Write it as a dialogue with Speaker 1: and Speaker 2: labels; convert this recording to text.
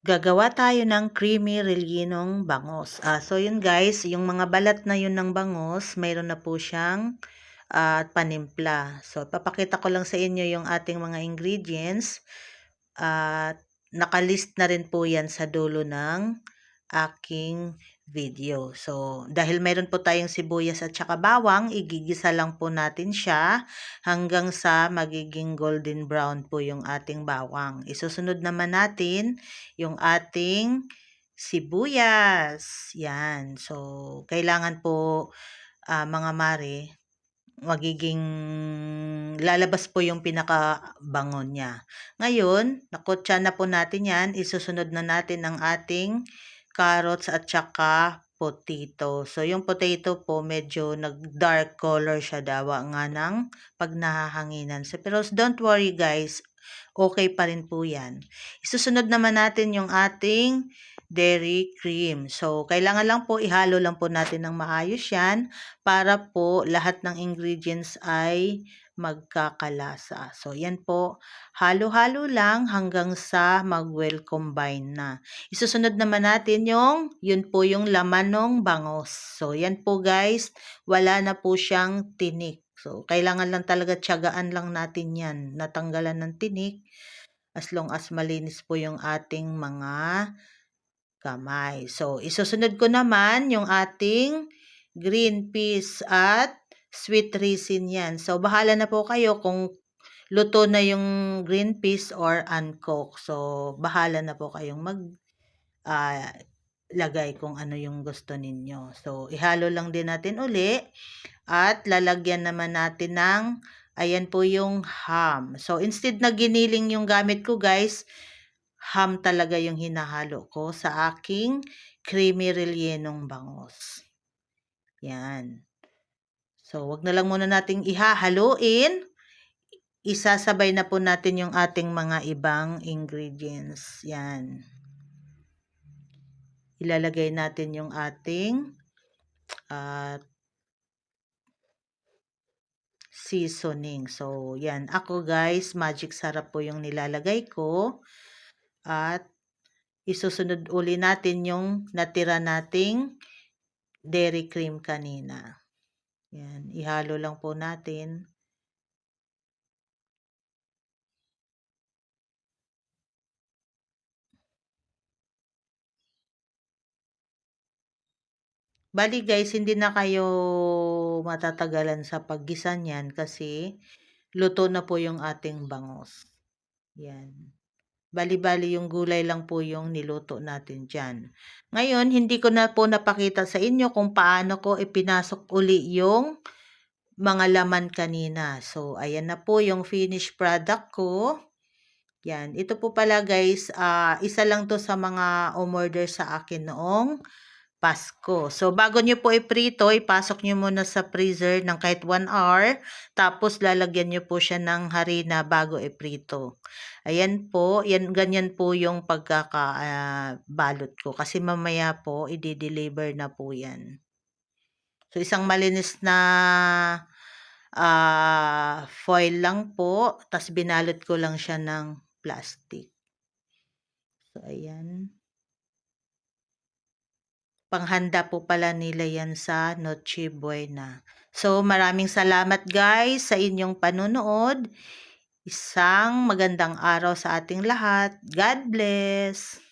Speaker 1: Gagawa tayo ng creamy rellenong bangos. Ah, so yun guys, yung mga balat na yun ng bangos, mayroon na po siyang ah, panimpla. So papakita ko lang sa inyo yung ating mga ingredients. At nakalist na rin po yan sa dulo ng aking video. So, dahil mayroon po tayong sibuyas at saka bawang, igigisa lang po natin siya hanggang sa magiging golden brown po yung ating bawang. Isusunod naman natin yung ating sibuyas. Yan. So, kailangan po uh, mga mare, magiging lalabas po yung pinakabangon niya. Ngayon, nakotsa na po natin yan. Isusunod na natin ang ating carrots at saka potato. So, yung potato po, medyo nag-dark color siya dawa nga ng pag nahahanginan. So, pero don't worry guys, okay pa rin po yan. Isusunod naman natin yung ating dairy cream. So, kailangan lang po, ihalo lang po natin ng maayos yan para po lahat ng ingredients ay magkakalasa. So, yan po. Halo-halo lang hanggang sa mag-well combine na. Isusunod naman natin yung, yun po yung laman ng bangos. So, yan po guys. Wala na po siyang tinik. So, kailangan lang talaga tiyagaan lang natin yan. Natanggalan ng tinik as long as malinis po yung ating mga kamay. So, isusunod ko naman yung ating green peas at sweet resin yan. So, bahala na po kayo kung luto na yung green peas or uncooked. So, bahala na po kayong mag uh, lagay kung ano yung gusto ninyo. So, ihalo lang din natin uli at lalagyan naman natin ng ayan po yung ham. So, instead na giniling yung gamit ko guys, ham talaga yung hinahalo ko sa aking creamy rellenong bangos. Yan. So, wag na lang muna nating ihahaluin. Isasabay na po natin yung ating mga ibang ingredients. Yan. Ilalagay natin yung ating uh, seasoning. So, yan. Ako guys, magic sarap po yung nilalagay ko. At isusunod uli natin yung natira nating dairy cream kanina. Yan, ihalo lang po natin. Bali guys, hindi na kayo matatagalan sa paggisa niyan kasi luto na po yung ating bangos. Yan. Bali-bali yung gulay lang po yung niluto natin dyan. Ngayon, hindi ko na po napakita sa inyo kung paano ko ipinasok uli yung mga laman kanina. So, ayan na po yung finished product ko. Yan. Ito po pala guys, uh, isa lang to sa mga umorder sa akin noong Pasko. So, bago nyo po iprito, ipasok nyo muna sa freezer ng kahit 1 hour. Tapos, lalagyan nyo po siya ng harina bago iprito. Ayan po, yan, ganyan po yung pagkakabalot uh, ko. Kasi mamaya po, i-deliver na po yan. So, isang malinis na uh, foil lang po. Tapos, binalot ko lang siya ng plastic. So, ayan. Panghanda po pala nila yan sa Noche Buena. So, maraming salamat guys sa inyong panunood. Isang magandang araw sa ating lahat. God bless!